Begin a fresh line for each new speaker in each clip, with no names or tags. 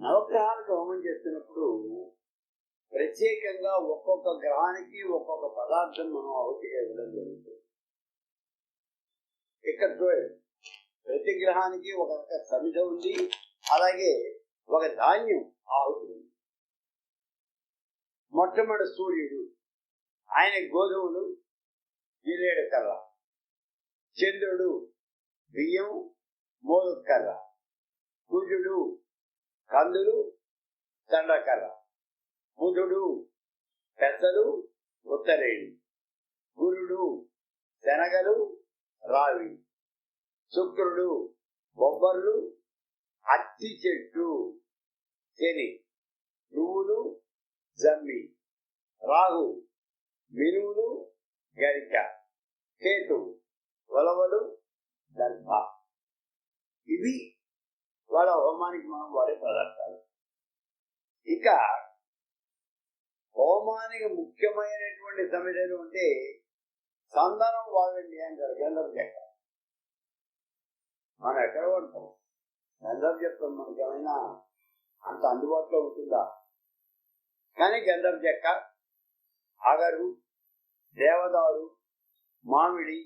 నవగ్రహాలకు హోమం చేస్తున్నప్పుడు ప్రత్యేకంగా ఒక్కొక్క గ్రహానికి ఒక్కొక్క పదార్థం మనం అవతిగా ఇవ్వడం జరుగుతుంది. ఇక్కడ చూడండి. ప్రతి గ్రహానికి ఒక రక సమిధ ఉంది. అలాగే ఒక ధాన్యం ఆహుతి ఉంది. మొట్టమొదటి సూర్యుడు ఆయన గోధుమలు జిల్లేడు కర్ర చంద్రుడు బియ్యం మోదు కర్ర సూర్యుడు కందులు దండకర్ర. బుధుడు పెద్దలు ఉత్తరేణి. గురుడు శనగలు రావి. శుక్రుడు బొబ్బర్లు అత్తి చెట్టు శని. నువ్వులు జమ్మి. రాహు మినువులు గరిక కేతు ఉలవలు దర్భ. ఇవి వాళ్ళ హోమానికి మనం వాడే పదార్థాలు. ఇక హోమానికి ముఖ్యమైనటువంటి సమిధలు ఉంటే సందనం వాడండి అంటారు గంధం చెక్క మనం ఎక్కడ ఉంటాం గంధం చెప్తాం మనకి ఏమైనా అంత అందుబాటులో ఉంటుందా? కానీ గంధం చెక్క అగరు దేవదారు మామిడి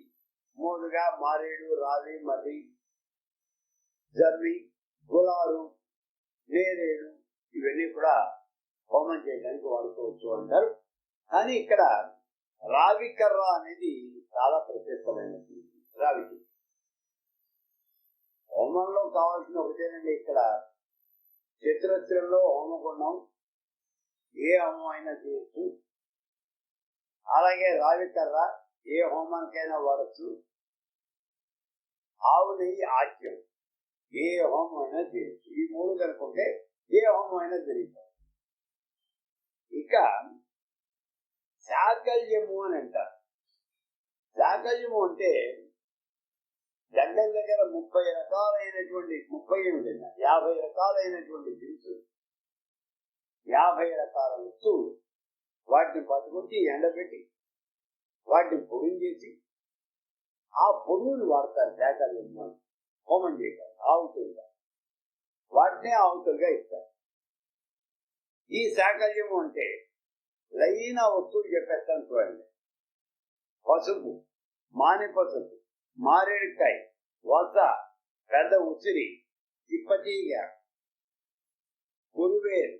మోదుగా మారేడు రావి మర్రి జర్వి గులారు నేరేడు ఇవన్నీ కూడా హోమం చేయడానికి వాడుకోవచ్చు అంటారు. కానీ ఇక్కడ రావికర్ర అనేది చాలా ప్రత్యేకమైనది రావికి హోమంలో కావాల్సిన ఒకటేనండి ఇక్కడ చతురస్రంలో హోమగుండం ఏ హోమం అయినా చేయొచ్చు. అలాగే రావికర్ర ఏ హోమానికైనా వాడచ్చు. ఆవు నెయ్యి ఆజ్యం. ఏ హోమం అయినా చేయొచ్చు. ఈ మూడు కనుకుంటే ఏ హోమం అయినా జరుగుతుంది ఇక శాకల్యము అని అంటారు. శాకల్యము అంటే దగ్గర దగ్గర ముప్పై రకాలైనటువంటి ముప్పై ఏమిటండి యాభై రకాలైనటువంటి దినుసు యాభై రకాల వస్తువులు. వాటిని పట్టుకొచ్చి ఎండబెట్టి వాటిని పొడిని చేసి ఆ పొడుగులు వాడతారు శాకల్యము హోమం చేయడం ఆవుతులుగా వాటినే ఆవుతులుగా ఇస్తారు. ఈ శాకల్యము అంటే లైన వస్తువులు చెప్పేస్తాను చూడండి. పసుపు మాని పసుపు మారేడుకాయ వస పెద్ద ఉసిరి తిప్పతీగ కురువేరు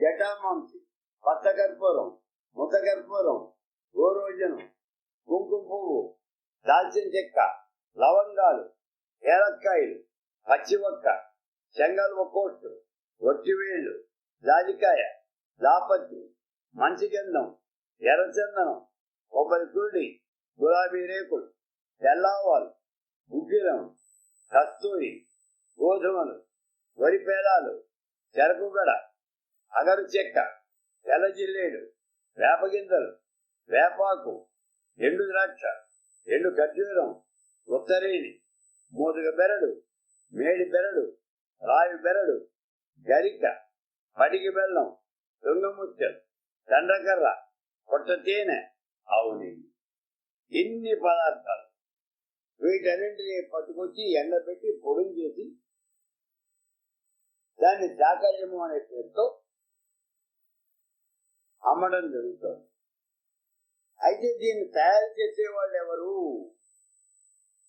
జటామాంసి పచ్చకర్పూరం ముతకర్పూరం గోరోజనం కుంకుమ పువ్వు దాల్చిన చెక్క లవంగాలు ఏలక్కాయలు పచ్చివక్క చెంగల్ ఒక్కోట్టు ఒట్టివేళ్ళు జాజికాయ లాపత్తి మంచిగంధం ఎర్రచందనం కొబ్బరి కురుడి గులాబీ రేకులు తెల్లావాలు ఉగ్గిరం కస్తూరి గోధుమలు వరి పేలాలు చెరకుగడ అగరు చెక్క తెల్లజిల్లేడు వేపగింజలు వేపాకు ఎండు ద్రాక్ష ఎండు ఖర్జూరం ఉత్తరేణి మోదుగ బెరడు మేడి బెరడు రావి బెరడు గరిక పడికి బెల్లం దొంగముత్యం దండకర్ర కొట్ట తేనె అవుని ఇన్ని పదార్థాలు వీటన్నింటినీ పట్టుకొచ్చి ఎండబెట్టి పొడిని చేసి దాన్ని చాకల్యము అనే పేరుతో అమ్మడం జరుగుతుంది. అయితే దీన్ని తయారు చేసేవాళ్ళు ఎవరు?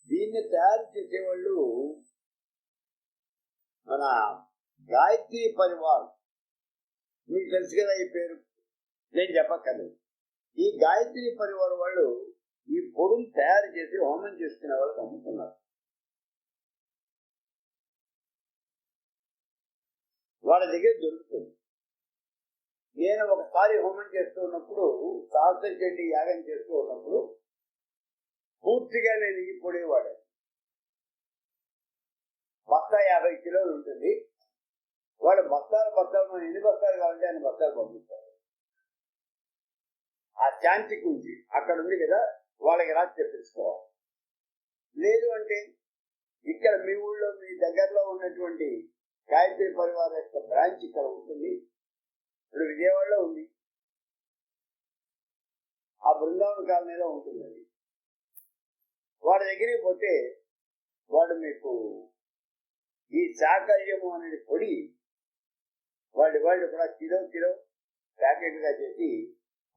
దీన్ని తయారు చేసేవాళ్ళు మన గాయత్రి పరివార్. మీకు తెలుసు కదా ఈ పేరు. నేను చెప్పక్కర్లేదు. ఈ గాయత్రి పరివార్ వాళ్ళు ఈ పొడుని తయారు చేసి హోమం చేసుకునే వాళ్ళకి అమ్ముతున్నారు. వాళ్ళ దగ్గర దొరుకుతుంది. నేను ఒకసారి హోమం చేస్తూ ఉన్నప్పుడు సహస్ర చెడ్డి యాగం చేస్తూ ఉన్నప్పుడు పూర్తిగా నేను ఈ పొడి వాడాను బస్తా యాభై కిలోలు ఉంటుంది. వాడు బస్తాలు బస్తాలు ఎన్ని బస్తాలు కావాలంటే ఆయన బస్తాలు పంపిస్తారు. ఆ శాంతి ఉంది అక్కడ ఉంది కదా వాళ్ళకి రాసి తెప్పించుకోవాలి లేదు అంటే ఇక్కడ మీ ఊళ్ళో మీ దగ్గరలో ఉన్నటువంటి గాయత్రి పరివార యొక్క బ్రాంచ్ ఇక్కడ ఉంటుంది. ఇప్పుడు విజయవాడలో ఉంది. ఆ బృందావన కాలనీలో ఉంటుంది అది వాడి దగ్గరికి పోతే వాడు మీకు ఈ చాకల్యము అనే పొడి వాళ్ళు కూడా కిలో కిలో ప్యాకెట్గా చేసి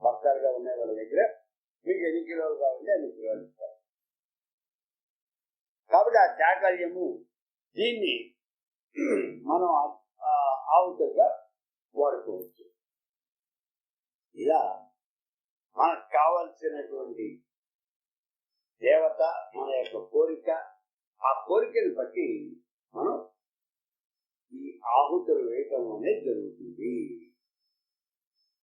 బస్తాలుగా ఉన్నాయి వాళ్ళ దగ్గర. మీకు ఎన్ని కిలోలు కావాలంటే అన్ని కిలోలు ఇస్తారు. కాబట్టి ఆ చాకల్యము దీన్ని మనం ఆవుతగా వాడుకోవచ్చు. ఇలా మనకు కావలసినటువంటి దేవత మన యొక్క కోరిక ఆ కోరికను బట్టి మనం ఈ ఆహుతులు వేయటం అనేది జరుగుతుంది.